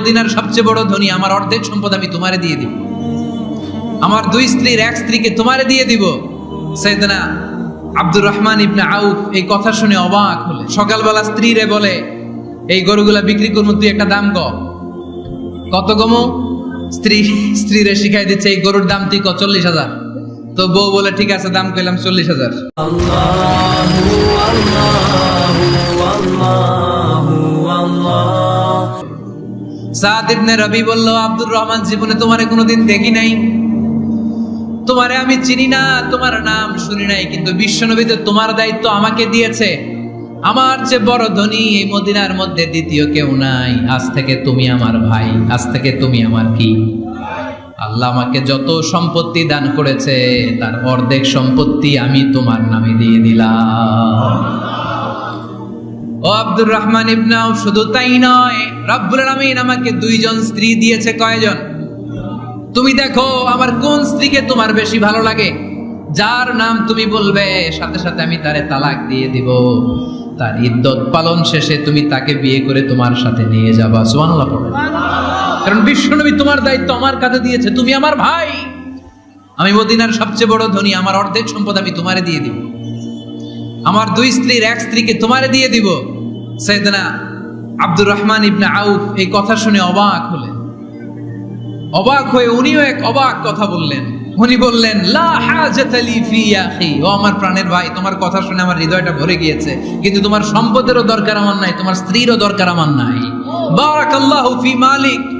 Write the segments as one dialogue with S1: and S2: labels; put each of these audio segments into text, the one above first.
S1: মদিনার সবচেয়ে বড় ধনী, আমার অর্ধেক সম্পদ আমি তোমারে দিয়ে দিব। আমার দুই স্ত্রীর এক স্ত্রীকে তোমারে দিয়ে দিব। সৈয়দনা আব্দুর রহমান ইবনে আউফ এই কথা শুনে অবাক হলে, সকালবেলা স্ত্রীরে বলে, এই গরুগুলা বিক্রি করব তুই একটা দাম ক। কত গমো? স্ত্রী, স্ত্রীরে শিখাই দিচ্ছে, এই গরুর দাম তুই ক, চল্লিশ হাজার। তো বউ বলে, ঠিক আছে, দাম কইলাম চল্লিশ হাজার। সাদ ইবনে রবি বলল, আব্দুর রহমান, জীবনে তোমারে কোনোদিন দেখি নাই। তোমারে আমি চিনি না, তোমার নাম শুনি নাই, কিন্তু বিশ্বনবীতে তোমার দায়িত্ব আমাকে দিয়েছে। আমার যে বড় ধনী এই মদিনার মধ্যে দ্বিতীয় কেউ নাই। আজ থেকে তুমি আমার ভাই, আজ থেকে তুমি আমার কি? আল্লাহ আমাকে যত সম্পত্তি দান করেছে, তার অর্ধেক সম্পত্তি আমি তোমার নামে দিয়ে দিলাম। ও আব্দুর রহমান ইবনাও শুধু তাই নয়, রব্বুল আলামিন আমাকে দুইজন স্ত্রী দিয়েছে কয়জন? তুমি দেখো, আমার কোন স্ত্রীকে তোমার বেশি ভালো লাগে? যার নাম তুমি বলবে, সাথে সাথে আমি তারে তালাক দিয়ে দিব। তার ইদ্যত পালন শেষে তুমি তাকে বিয়ে করে তোমার সাথে নিয়ে যাবা। কারণ বিশ্বনবী তোমার দায়িত্ব আমার কাছে দিয়েছে, তুমি আমার ভাই। আমি মদিনার সবচেয়ে বড় ধনী, আমার অর্ধেক সম্পদ আমি তোমারে দিয়ে দিব। আমার দুই স্ত্রীর এক স্ত্রীকে তোমারে দিয়ে দিব। সৈয়দনা আব্দুর রহমান ইবনে আউফ এই কথা শুনে অবাক হলেন। অবাক হয়ে উনিও এক অবাক কথা বললেন। উনি বললেন, লা ও আমার প্রাণের ভাই, তোমার কথা শুনে আমার হৃদয়টা ভরে গিয়েছে। কিন্তু তোমার সম্পদেরও দরকার আমার নাই, তোমার স্ত্রীরও দরকার আমার নাই। বারাকাল্লাহু ফি মালিক।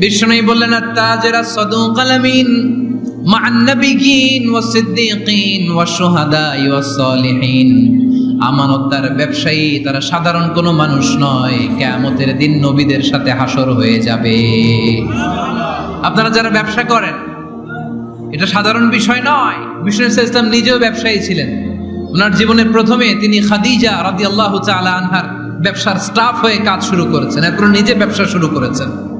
S1: বিষ্ণুই বললেন সিদ্দিকিন ব্যবসায়ী, তারা সাধারণ কোনো মানুষ নয় কেমতের দিন নবীদের সাথে হাসর হয়ে যাবে। আপনারা যারা ব্যবসা করেন, এটা সাধারণ বিষয় নয়, বিষ্ণু ইসলাম নিজেও ব্যবসায়ী ছিলেন। ওনার জীবনের প্রথমে তিনি খাদিজা রাদি আল্লাহ আনহার ব্যবসার স্টাফ হয়ে কাজ শুরু করেছেন এখন নিজে ব্যবসা শুরু করেছেন।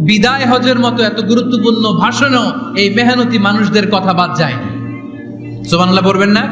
S1: বিদায় হজের মতো এত গুরুত্বপূর্ণ ভাষণও এই মেহনতি মানুষদের কথা বাদ যায়নি। সোমান্লা পড়বেন না?